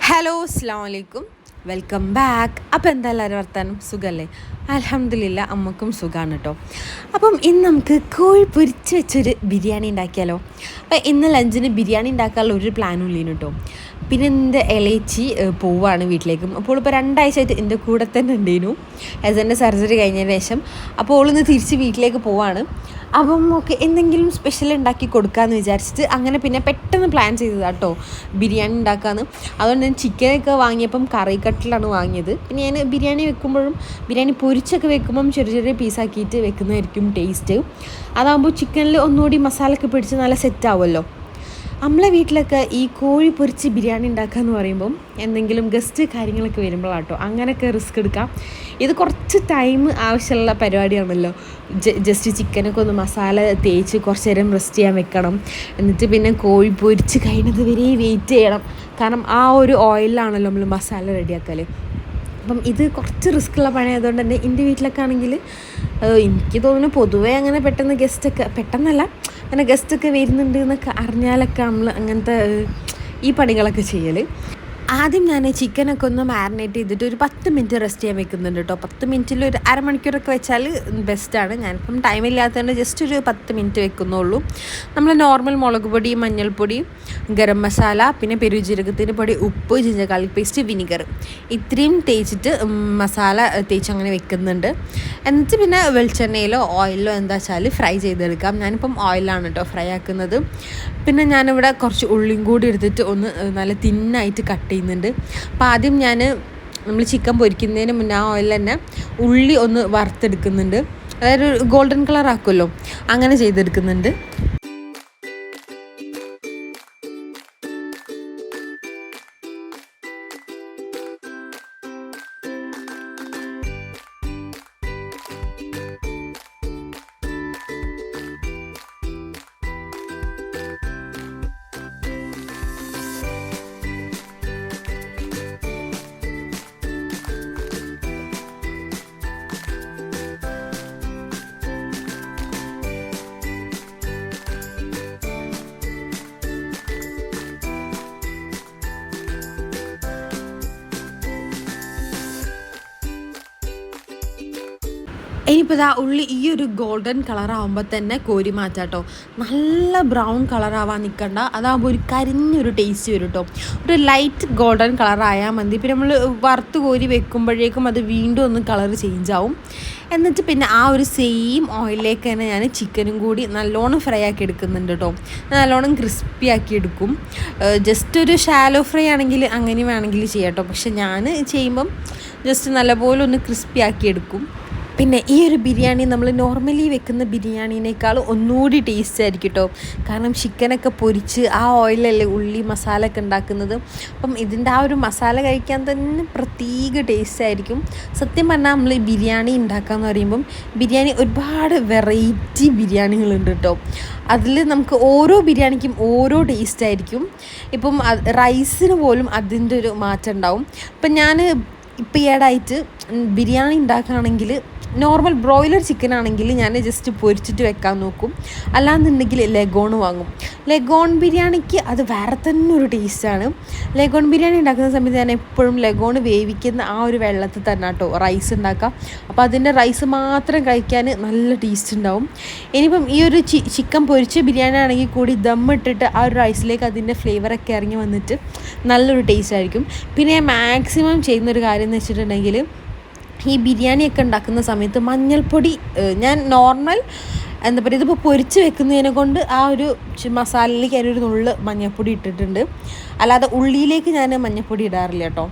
Hello അസ്സാം വലൈക്കും welcome back അപ്പോൾ എന്താ എല്ലാവരും വർത്താനം? സുഖമല്ലേ അലഹമില്ല അമ്മക്കും സുഖമാണ് കേട്ടോ അപ്പം ഇന്ന് നമുക്ക് കോഴി പൊരിച്ച് വെച്ചൊരു ബിരിയാണി ഉണ്ടാക്കിയാലോ? അപ്പം ഇന്ന് ലഞ്ചിന് ബിരിയാണി ഉണ്ടാക്കാനുള്ള ഒരു പ്ലാനും ഇല്ലേനു കേട്ടോ പിന്നെ എന്റെ ഇളയിച്ചി പോവാണ് വീട്ടിലേക്കും. അപ്പോൾ ഇപ്പോൾ രണ്ടാഴ്ചയായിട്ട് എന്റെ കൂടെ തന്നെ ഉണ്ടേനു എന്റെ സർജറി കഴിഞ്ഞതിന് ശേഷം. അപ്പോൾ ഓളിന്ന് തിരിച്ച് വീട്ടിലേക്ക് പോവാണ്. അപ്പം ഓക്കെ എന്തെങ്കിലും സ്പെഷ്യൽ ഉണ്ടാക്കി കൊടുക്കാമെന്ന് വിചാരിച്ചിട്ട് അങ്ങനെ പിന്നെ പെട്ടെന്ന് പ്ലാൻ ചെയ്തതാണ് കേട്ടോ ബിരിയാണി ഉണ്ടാക്കാമെന്ന് അതുകൊണ്ട് ഞാൻ ചിക്കനൊക്കെ വാങ്ങിയപ്പം കറി കട്ടിലാണ് വാങ്ങിയത്. പിന്നെ ഞാൻ ബിരിയാണി വെക്കുമ്പോഴും ബിരിയാണി പൊരിച്ചൊക്കെ വെക്കുമ്പം ചെറിയ ചെറിയ പീസാക്കിയിട്ട് വെക്കുന്നതായിരിക്കും ടേസ്റ്റ് അതാകുമ്പോൾ ചിക്കനിൽ ഒന്നുകൂടി മസാലയൊക്കെ പിടിച്ച് നല്ല സെറ്റ് ആവുമല്ലോ നമ്മളെ വീട്ടിലൊക്കെ ഈ കോഴി പൊരിച്ച് ബിരിയാണി ഉണ്ടാക്കുക എന്ന് പറയുമ്പം എന്തെങ്കിലും ഗസ്റ്റ് കാര്യങ്ങളൊക്കെ വരുമ്പോഴാട്ടോ അങ്ങനെയൊക്കെ റിസ്ക് എടുക്കാം. ഇത് കുറച്ച് ടൈം ആവശ്യമുള്ള പരിപാടിയാണല്ലോ. ജസ്റ്റ് ചിക്കനൊക്കെ ഒന്ന് മസാല തേച്ച് കുറച്ച് നേരം റെസ്റ്റ് ചെയ്യാൻ വെക്കണം. എന്നിട്ട് പിന്നെ കോഴി പൊരിച്ച് കഴിയുന്നത് വരെ വെയിറ്റ് ചെയ്യണം. കാരണം ആ ഒരു ഓയിലാണല്ലോ നമ്മൾ മസാല റെഡിയാക്കൽ അപ്പം ഇത് കുറച്ച് റിസ്ക് ഉള്ള പണി ആയതുകൊണ്ട് തന്നെ എന്റെ വീട്ടിലൊക്കെ ആണെങ്കിൽ എനിക്ക് തോന്നുന്നു പൊതുവേ അങ്ങനെ പെട്ടെന്ന് ഗസ്റ്റൊക്കെ പെട്ടെന്നല്ല അങ്ങനെ ഗസ്റ്റൊക്കെ വരുന്നുണ്ട് എന്നൊക്കെ അറിഞ്ഞാലൊക്കെ നമ്മൾ അങ്ങനത്തെ ഈ പണികളൊക്കെ ചെയ്യൽ ആദ്യം ഞാൻ ചിക്കനൊക്കെ ഒന്ന് മാരിനേറ്റ് ചെയ്തിട്ട് ഒരു പത്ത് മിനിറ്റ് റെസ്റ്റ് ചെയ്യാൻ വെക്കുന്നുണ്ട് കേട്ടോ. പത്ത് മിനിറ്റിൽ ഒരു അരമണിക്കൂറൊക്കെ വെച്ചാൽ ബെസ്റ്റാണ് ഞാനിപ്പം ടൈം ഇല്ലാത്തതുകൊണ്ട് ജസ്റ്റ് ഒരു പത്ത് മിനിറ്റ് വെക്കുന്നുള്ളൂ. നമ്മൾ നോർമൽ മുളക് പൊടി മഞ്ഞൾപ്പൊടി ഗരം മസാല പിന്നെ പെരുജീരകത്തിന്റെ പൊടി ഉപ്പ് ജിഞ്ചർ പേസ്റ്റ് വിനിഗർ ഇത്രയും തേച്ചിട്ട് മസാല തേച്ച് അങ്ങനെ വെക്കുന്നുണ്ട്. എന്നിട്ട് പിന്നെ വെളിച്ചെണ്ണയിലോ ഓയിലോ എന്താ വെച്ചാൽ ഫ്രൈ ചെയ്തെടുക്കാം. ഞാനിപ്പം ഓയിലാണ് കേട്ടോ ഫ്രൈ ആക്കുന്നത്. പിന്നെ ഞാനിവിടെ കുറച്ച് ഉള്ളിയും കൂടി എടുത്തിട്ട് ഒന്ന് നല്ല തിന്നായിട്ട് കട്ട് ചെയ്യുന്നുണ്ട്. അപ്പോൾ ആദ്യം ഞാൻ നമ്മൾ ചിക്കൻ പൊരിക്കുന്നതിന് മുന്നേ ആ ഓയിൽ തന്നെ ഉള്ളി ഒന്ന് വറുത്തെടുക്കുന്നുണ്ട്. അതായത് ഗോൾഡൻ കളർ ആക്കുമല്ലോ. അങ്ങനെ ചെയ്തെടുക്കുന്നുണ്ട്. ഇനിയിപ്പോൾ ഇതാ ഉള്ളി ഈ ഒരു ഗോൾഡൻ കളർ തന്നെ കോരി മാറ്റാട്ടോ. നല്ല ബ്രൗൺ കളറാവാൻ നിൽക്കണ്ട അതാകുമ്പോൾ ഒരു കരിഞ്ഞൊരു ടേസ്റ്റ് വരും കേട്ടോ ഒരു ലൈറ്റ് ഗോൾഡൻ കളർ മതി. പിന്നെ നമ്മൾ വറുത്ത് കോരി വെക്കുമ്പോഴേക്കും അത് വീണ്ടും ഒന്ന് കളർ ചേഞ്ച് ആവും. എന്നിട്ട് പിന്നെ ആ ഒരു സെയിം ഓയിലിലേക്ക് തന്നെ ഞാൻ ചിക്കനും കൂടി നല്ലോണം ഫ്രൈ ആക്കി എടുക്കുന്നുണ്ട് കേട്ടോ നല്ലോണം ക്രിസ്പി ആക്കി എടുക്കും. ജസ്റ്റ് ഒരു ഷാലോ ഫ്രൈ ആണെങ്കിൽ അങ്ങനെ വേണമെങ്കിൽ ചെയ്യാം കേട്ടോ പക്ഷെ ഞാൻ ചെയ്യുമ്പം ജസ്റ്റ് നല്ലപോലെ ഒന്ന് ക്രിസ്പി ആക്കി എടുക്കും. പിന്നെ ഈ ഒരു ബിരിയാണി നമ്മൾ നോർമലി വെക്കുന്ന ബിരിയാണിനേക്കാൾ ഒന്നുകൂടി ടേസ്റ്റ് ആയിരിക്കും കേട്ടോ കാരണം ചിക്കനൊക്കെ പൊരിച്ച് ആ ഓയിലല്ലേ ഉള്ളി മസാല ഒക്കെ ഉണ്ടാക്കുന്നത്. അപ്പം ഇതിന്റെ ആ ഒരു മസാല കഴിക്കാൻ തന്നെ പ്രത്യേക ടേസ്റ്റ് ആയിരിക്കും. സത്യം പറഞ്ഞാൽ നമ്മൾ ബിരിയാണി ഉണ്ടാക്കാന്ന് പറയുമ്പം ബിരിയാണി ഒരുപാട് വെറൈറ്റി ബിരിയാണികളുണ്ട് കേട്ടോ അതിൽ നമുക്ക് ഓരോ ബിരിയാണിക്കും ഓരോ ടേസ്റ്റ് ആയിരിക്കും. ഇപ്പം റൈസിന് പോലും അതിന്റെ ഒരു മാറ്റം ഉണ്ടാവും. ഇപ്പം ഞാൻ ഇപ്പം ഈയിടായിട്ട് ബിരിയാണി ഉണ്ടാക്കുകയാണെങ്കിൽ നോർമൽ ബ്രോയിലർ ചിക്കൻ ആണെങ്കിൽ ഞാൻ ജസ്റ്റ് പൊരിച്ചിട്ട് വെക്കാൻ നോക്കും. അല്ലാന്നുണ്ടെങ്കിൽ ലെഗോൺ വാങ്ങും. ലെഗോൺ ബിരിയാണിക്ക് അത് വേറെ തന്നെ ഒരു ടേസ്റ്റാണ് ലെഗോൺ ബിരിയാണി ഉണ്ടാക്കുന്ന സമയത്ത് ഞാൻ എപ്പോഴും ലെഗോൺ വേവിക്കുന്ന ആ ഒരു വെള്ളത്തിൽ തന്നെ കേട്ടോ റൈസ് ഉണ്ടാക്കാം അപ്പോൾ അതിന്റെ റൈസ് മാത്രം കഴിക്കാൻ നല്ല ടേസ്റ്റ് ഉണ്ടാവും. ഇനിയിപ്പം ഈ ഒരു ചിക്കൻ പൊരിച്ച ബിരിയാണി ആണെങ്കിൽ കൂടി ദം ഇട്ടിട്ട് ആ ഒരു റൈസിലേക്ക് അതിന്റെ ഫ്ലേവറൊക്കെ ഇറങ്ങി വന്നിട്ട് നല്ലൊരു ടേസ്റ്റ് ആയിരിക്കും. പിന്നെ മാക്സിമം ചെയ്യുന്നൊരു കാര്യം എന്ന് വെച്ചിട്ടുണ്ടെങ്കിൽ ഈ ബിരിയാണിയൊക്കെ ഉണ്ടാക്കുന്ന സമയത്ത് മഞ്ഞൾപ്പൊടി ഞാൻ നോർമൽ എന്താ പറയുക ഇതിപ്പോൾ പൊരിച്ച് വെക്കുന്നതിനെ കൊണ്ട് ആ ഒരു മസാലയിലേക്ക് അതിനൊരു നുള്ള് മഞ്ഞൾപ്പൊടി ഇട്ടിട്ടുണ്ട്. അല്ലാതെ ഉള്ളിയിലേക്ക് ഞാൻ മഞ്ഞൾപ്പൊടി ഇടാറില്ല കേട്ടോ.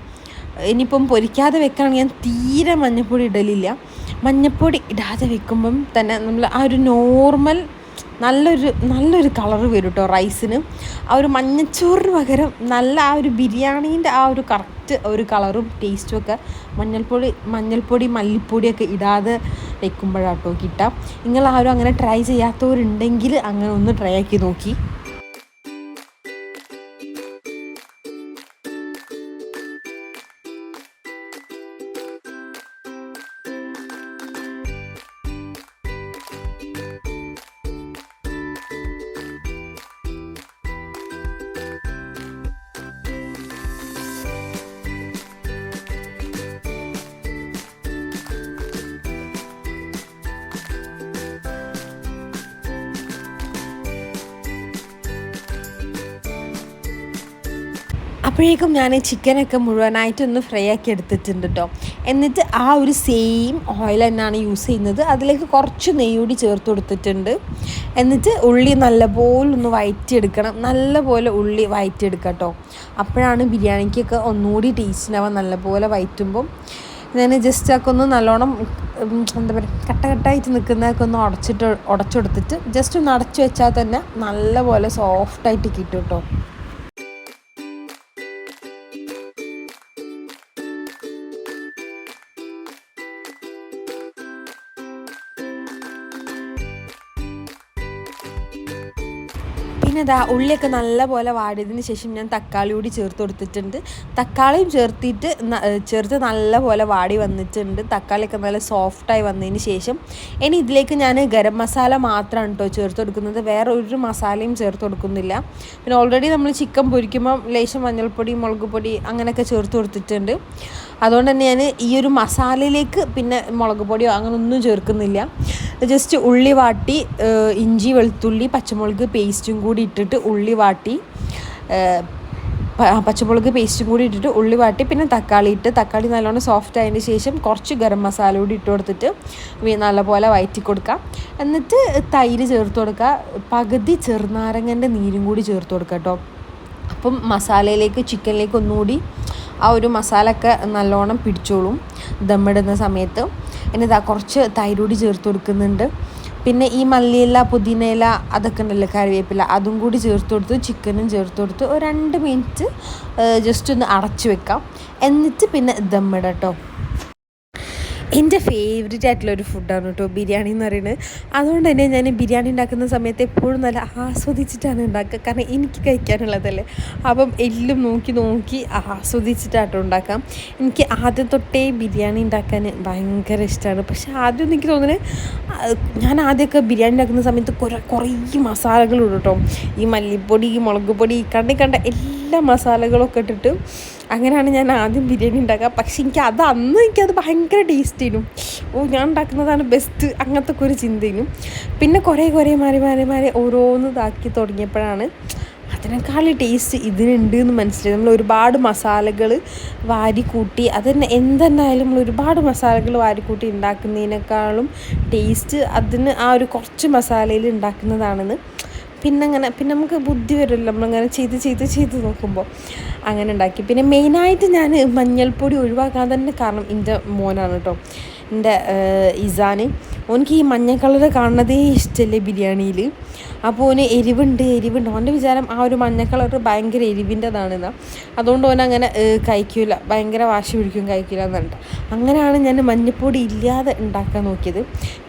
ഇനിയിപ്പം പൊരിക്കാതെ വെക്കുകയാണെങ്കിൽ ഞാൻ തീരെ മഞ്ഞൾപ്പൊടി ഇടലില്ല. മഞ്ഞൾപ്പൊടി ഇടാതെ വെക്കുമ്പം തന്നെ നമ്മൾ ആ ഒരു നോർമൽ നല്ലൊരു നല്ലൊരു കളർ വരും കേട്ടോ റൈസിന് ആ ഒരു മഞ്ഞച്ചോറിന് പകരം നല്ല ആ ഒരു ബിരിയാണീന്റെ ആ ഒരു കറക്റ്റ് ഒരു കളറും ടേസ്റ്റും ഒക്കെ മഞ്ഞൾപ്പൊടി മഞ്ഞൾപ്പൊടി മല്ലിപ്പൊടിയൊക്കെ ഇടാതെ വെക്കുമ്പോഴാട്ടോ കിട്ടാം. നിങ്ങൾ ആരും അങ്ങനെ ട്രൈ ചെയ്യാത്തവരുണ്ടെങ്കിൽ അങ്ങനെ ഒന്ന് ട്രൈ ആക്കി നോക്കി. അപ്പോഴേക്കും ഞാൻ ചിക്കനൊക്കെ മുഴുവനായിട്ട് ഒന്ന് ഫ്രൈ ആക്കി എടുത്തിട്ടുണ്ട് കേട്ടോ എന്നിട്ട് ആ ഒരു സെയിം ഓയിൽ തന്നെയാണ് യൂസ് ചെയ്യുന്നത്. അതിലേക്ക് കുറച്ച് നെയ്യൂടി ചേർത്ത് കൊടുത്തിട്ടുണ്ട്. എന്നിട്ട് ഉള്ളി നല്ലപോലെ ഒന്ന് വയറ്റിയെടുക്കണം. നല്ലപോലെ ഉള്ളി വയറ്റിയെടുക്കുക കേട്ടോ അപ്പോഴാണ് ബിരിയാണിക്കൊക്കെ ഒന്നുകൂടി ടേസ്റ്റിനാവാൻ നല്ലപോലെ വയറ്റുമ്പം ഞാൻ ജസ്റ്റ് ഒക്കെ ഒന്ന് നല്ലോണം എന്താ പറയുക കട്ട കട്ടായിട്ട് നിൽക്കുന്നതൊക്കെ ഒന്ന് ഉടച്ചിട്ട് ഉടച്ചെടുത്തിട്ട് ജസ്റ്റ് ഒന്ന് അടച്ചു വെച്ചാൽ തന്നെ നല്ലപോലെ സോഫ്റ്റായിട്ട് കിട്ടും കേട്ടോ പിന്നെ ഇതാ ഉള്ളിയൊക്കെ നല്ലപോലെ വാടിയതിന് ശേഷം ഞാൻ തക്കാളി കൂടി ചേർത്ത് കൊടുത്തിട്ടുണ്ട്. തക്കാളിയും ചേർത്തിട്ട് ചേർത്ത് നല്ലപോലെ വാടി വന്നിട്ടുണ്ട്. തക്കാളിയൊക്കെ നല്ല സോഫ്റ്റായി വന്നതിന് ശേഷം ഇനി ഇതിലേക്ക് ഞാൻ ഗരം മസാല മാത്രമാണ് കേട്ടോ ചേർത്ത് കൊടുക്കുന്നത്. വേറെ ഒരു മസാലയും ചേർത്ത് കൊടുക്കുന്നില്ല. പിന്നെ ഓൾറെഡി നമ്മൾ ചിക്കൻ പൊരിക്കുമ്പോൾ ലേശം മഞ്ഞൾപ്പൊടി മുളക് പൊടി അങ്ങനെയൊക്കെ ചേർത്ത് കൊടുത്തിട്ടുണ്ട്. അതുകൊണ്ട് തന്നെ ഞാൻ ഈ ഒരു മസാലയിലേക്ക് പിന്നെ മുളക് പൊടിയോ അങ്ങനെ ഒന്നും ചേർക്കുന്നില്ല. ജസ്റ്റ് ഉള്ളി വാട്ടി ഇഞ്ചി വെളുത്തുള്ളി പച്ചമുളക് പേസ്റ്റും കൂടി ഇട്ടിട്ട് ഉള്ളി വാട്ടി പച്ചമുളക് പേസ്റ്റും കൂടി ഇട്ടിട്ട് ഉള്ളി വാട്ടി പിന്നെ തക്കാളി ഇട്ട് തക്കാളി നല്ലോണം സോഫ്റ്റ് ആയതിന് ശേഷം കുറച്ച് ഗരം മസാല കൂടി ഇട്ട് കൊടുത്തിട്ട് നല്ലപോലെ വയറ്റി കൊടുക്കാം. എന്നിട്ട് തൈര് ചേർത്ത് കൊടുക്കുക. പകുതി ചെറുനാരങ്ങന്റെ നീരും കൂടി ചേർത്ത് കൊടുക്കുക കേട്ടോ. അപ്പം മസാലയിലേക്ക് ചിക്കനിലേക്ക് ഒന്നുകൂടി ആ ഒരു മസാല ഒക്കെ നല്ലോണം പിടിച്ചോളും ദമ്മിടുന്ന സമയത്ത്. എന്നിട്ട് കുറച്ച് തൈരൂടി ചേർത്ത് കൊടുക്കുന്നുണ്ട്. പിന്നെ ഈ മല്ലിയില പുതിനയില അതൊക്കെ ഉണ്ടല്ലോ കറിവേപ്പില. അതും കൂടി ചേർത്ത് കൊടുത്ത് ചിക്കനും ചേർത്ത് കൊടുത്ത് ഒരു രണ്ട് മിനിറ്റ് ജസ്റ്റ് ഒന്ന് അടച്ചു വെക്കാം. എന്നിട്ട് പിന്നെ ദമ്മിടട്ടോ കേട്ടോ എന്റെ ഫേവറേറ്റ് ആയിട്ടുള്ള ഒരു ഫുഡാണ് കേട്ടോ ബിരിയാണി എന്ന് പറയുന്നത്. അതുകൊണ്ട് തന്നെ ഞാൻ ബിരിയാണി ഉണ്ടാക്കുന്ന സമയത്ത് എപ്പോഴും നല്ല ആസ്വദിച്ചിട്ടാണ് ഉണ്ടാക്കുക. കാരണം എനിക്ക് കഴിക്കാനുള്ളതല്ലേ. അപ്പം എല്ലാം നോക്കി നോക്കി ആസ്വദിച്ചിട്ടാട്ടോ ഉണ്ടാക്കാം. എനിക്ക് ആദ്യം തൊട്ടേ ബിരിയാണി ഉണ്ടാക്കാൻ ഭയങ്കര ഇഷ്ടമാണ് പക്ഷേ ആദ്യം എനിക്ക് തോന്നുന്നത് ഞാൻ ആദ്യമൊക്കെ ബിരിയാണി ഉണ്ടാക്കുന്ന സമയത്ത് കുറേ കുറേ മസാലകളുണ്ട് കേട്ടോ ഈ മല്ലിപ്പൊടി ഈ മുളക് പൊടി കണ്ടി കണ്ട എല്ലാ മസാലകളൊക്കെ ഇട്ടിട്ട് അങ്ങനെയാണ് ഞാൻ ആദ്യം ബിരിയാണി ഉണ്ടാക്കുക. പക്ഷെ എനിക്ക് അത് അന്ന് എനിക്കത് ഭയങ്കര ടേസ്റ്റിനും ഓ ഞാൻ ഉണ്ടാക്കുന്നതാണ് ബെസ്റ്റ് അങ്ങനത്തെ ഒക്കെ ഒരു ചിന്തയിനും പിന്നെ കുറേ കുറേ മാറി മാറി മാറി ഓരോന്ന് ഇതാക്കി തുടങ്ങിയപ്പോഴാണ് അതിനേക്കാൾ ടേസ്റ്റ് ഇതിനുണ്ട് എന്ന് മനസ്സിലായി നമ്മൾ ഒരുപാട് മസാലകൾ വാരി കൂട്ടി അതന്നെ എന്തെന്നായാലും നമ്മൾ ഒരുപാട് മസാലകൾ വാരി കൂട്ടി ഉണ്ടാക്കുന്നതിനേക്കാളും ടേസ്റ്റ് അതിന് ആ ഒരു കുറച്ച് മസാലയിൽ ഉണ്ടാക്കുന്നതാണെന്ന് പിന്നെ അങ്ങനെ പിന്നെ നമുക്ക് ബുദ്ധി വരുമല്ലോ. നമ്മളങ്ങനെ ചെയ്ത് ചെയ്ത് ചെയ്ത് നോക്കുമ്പോൾ അങ്ങനെ ഉണ്ടാക്കി. പിന്നെ മെയിനായിട്ട് ഞാൻ മഞ്ഞൾപ്പൊടി ഒഴിവാക്കാൻ തന്നെ കാരണം എന്റെ മോനാണ് കേട്ടോ എന്റെ ഇസാന്. ഓനിക്ക് ഈ മഞ്ഞ കളർ കാണുന്നതേ ഇഷ്ടമല്ലേ ബിരിയാണിയിൽ അപ്പോൾ ഓന് എരിവുണ്ട് എരിവുണ്ട്. ഓന്റെ വിചാരം ആ ഒരു മഞ്ഞ കളർ ഭയങ്കര എരിവിന്റെതാണെന്നാ. അതുകൊണ്ട് ഓൻ അങ്ങനെ കഴിക്കില്ല ഭയങ്കര വാശി പിടിക്കും കഴിക്കില്ല എന്നുണ്ട്. അങ്ങനെയാണ് ഞാൻ മഞ്ഞൾപ്പൊടി ഇല്ലാതെ ഉണ്ടാക്കാൻ നോക്കിയത്.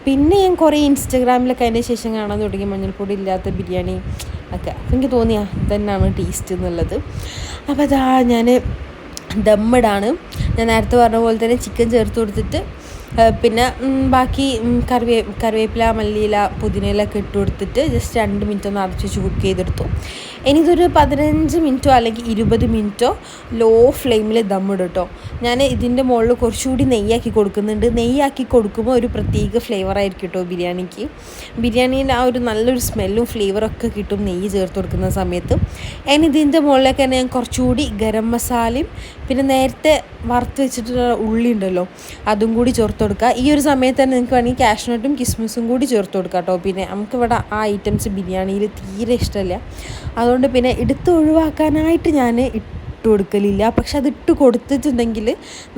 പിന്നെ ഞാൻ കുറേ ഇൻസ്റ്റഗ്രാമിലൊക്കെ അതിന്റെ ശേഷം കാണാൻ തുടങ്ങി മഞ്ഞൾപ്പൊടി ഇല്ലാത്ത ബിരിയാണി ഒക്കെ. എനിക്ക് തോന്നിയാ തന്നെയാണ് ടേസ്റ്റ് എന്നുള്ളത്. അപ്പോൾ അതാ ഞാൻ ദമ്മിടാണ്. ഞാൻ നേരത്തെ പറഞ്ഞ പോലെ തന്നെ ചിക്കൻ ചേർത്ത് കൊടുത്തിട്ട് പിന്നെ ബാക്കി കറിവേ കറിവേപ്പില മല്ലിയില പുതിനയില ഒക്കെ ഇട്ട് കൊടുത്തിട്ട് ജസ്റ്റ് രണ്ട് മിനിറ്റ് ഒന്ന് അടച്ച് വെച്ച് കുക്ക് ചെയ്തെടുത്തു. എനിക്കൊരു പതിനഞ്ച് മിനിറ്റോ അല്ലെങ്കിൽ ഇരുപത് മിനിറ്റോ ലോ ഫ്ലെയിമിൽ ദമ്മിടും കേട്ടോ ഞാൻ ഇതിന്റെ മുകളിൽ കുറച്ചുകൂടി നെയ്യാക്കി കൊടുക്കുന്നുണ്ട്. നെയ്യാക്കി കൊടുക്കുമ്പോൾ ഒരു പ്രത്യേക ഫ്ലേവർ ആയിരിക്കും കേട്ടോ ബിരിയാണിക്ക്. ബിരിയാണിയിൽ ആ ഒരു നല്ലൊരു സ്മെല്ലും ഫ്ലേവറൊക്കെ കിട്ടും നെയ്യ് ചേർത്ത് കൊടുക്കുന്ന സമയത്ത്. ഇനി ഇതിന്റെ മുകളിലേക്ക് തന്നെ ഞാൻ കുറച്ചുകൂടി ഗരം മസാലയും പിന്നെ നേരത്തെ വറുത്ത് വെച്ചിട്ടുള്ള ഉള്ളി ഉണ്ടല്ലോ അതും കൂടി ചേർത്ത് കൊടുക്കുക ഈ ഒരു സമയത്ത് തന്നെ നിങ്ങൾക്ക് വേണമെങ്കിൽ കാഷ്നട്ടും കിസ്മിസും കൂടി ചേർത്ത് കൊടുക്കുക കേട്ടോ. പിന്നെ നമുക്കിവിടെ ആ ഐറ്റംസ് ബിരിയാണിയിൽ തീരെ ഇഷ്ടമല്ല. അതുകൊണ്ട് പിന്നെ എടുത്ത് ഒഴിവാക്കാനായിട്ട് ഞാൻ ഇട്ട് കൊടുക്കലില്ല പക്ഷെ അത് ഇട്ട് കൊടുത്തിട്ടുണ്ടെങ്കിൽ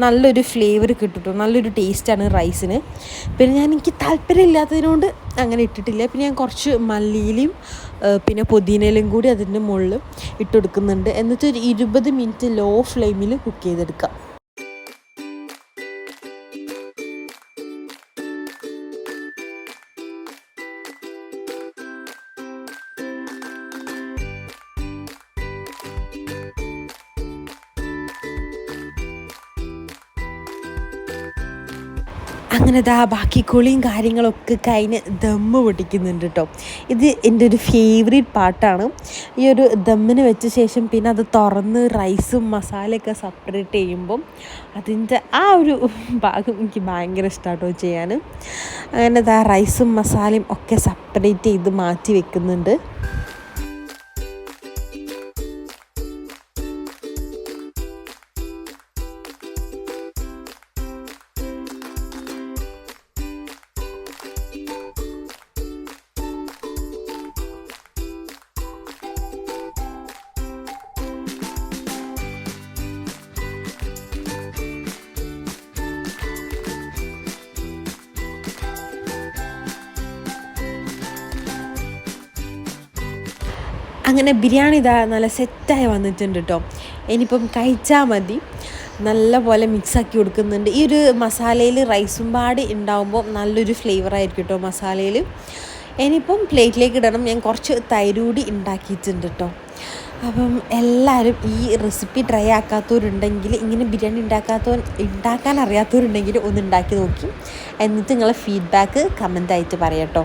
നല്ലൊരു ഫ്ലേവർ കിട്ടും നല്ലൊരു ടേസ്റ്റാണ് റൈസിന് പിന്നെ ഞാൻ എനിക്ക് താല്പര്യമില്ലാത്തതിനോട് അങ്ങനെ ഇട്ടിട്ടില്ല. പിന്നെ ഞാൻ കുറച്ച് മല്ലിയിലും പിന്നെ പുതിനയിലും കൂടി അതിന്റെ മുകളിൽ ഇട്ട് കൊടുക്കുന്നുണ്ട്. എന്നിട്ട് ഒരു ഇരുപത് മിനിറ്റ് ലോ ഫ്ലെയിമിൽ കുക്ക് ചെയ്തെടുക്കാം അങ്ങനെ ദാ ബാക്കി കുളിയും കാര്യങ്ങളൊക്കെ കഴിഞ്ഞ് ദമ്മ് പൊട്ടിക്കുന്നുണ്ട് കേട്ടോ ഇത് എന്റെ ഒരു ഫേവറേറ്റ് പാട്ടാണ്. ഈ ഒരു ദമ്മിന് വെച്ച ശേഷം പിന്നെ അത് തുറന്ന് റൈസും മസാലയൊക്കെ സെപ്പറേറ്റ് ചെയ്യുമ്പം അതിന്റെ ആ ഒരു ഭാഗം എനിക്ക് ഭയങ്കര ഇഷ്ടമാട്ടോ ചെയ്യാൻ. അങ്ങനെ ദാ റൈസും മസാലയും ഒക്കെ സെപ്പറേറ്റ് ചെയ്ത് മാറ്റി വെക്കുന്നുണ്ട്. അങ്ങനെ ബിരിയാണി ഇതാ നല്ല സെറ്റായി വന്നിട്ടുണ്ട് കേട്ടോ ഇനിയിപ്പം കഴിച്ചാൽ മതി. നല്ല പോലെ മിക്സാക്കി കൊടുക്കുന്നുണ്ട്. ഈ ഒരു മസാലയിൽ റൈസും പാടി ഉണ്ടാകുമ്പോൾ നല്ലൊരു ഫ്ലേവർ ആയിരിക്കും കേട്ടോ മസാലയിൽ. ഇനിയിപ്പം പ്ലേറ്റിലേക്ക് ഇടണം. ഞാൻ കുറച്ച് തൈരൂടി ഉണ്ടാക്കിയിട്ടുണ്ട് കേട്ടോ അപ്പം എല്ലാവരും ഈ റെസിപ്പി ട്രൈ ആക്കാത്തവരുണ്ടെങ്കിൽ ഇങ്ങനെ ബിരിയാണി ഉണ്ടാക്കാത്തവൻ ഉണ്ടാക്കാൻ അറിയാത്തവരുണ്ടെങ്കിൽ ഒന്ന് ഉണ്ടാക്കി നോക്കി. എന്നിട്ട് നിങ്ങളെ ഫീഡ്ബാക്ക് കമന്റ് ആയിട്ട് പറയാം കേട്ടോ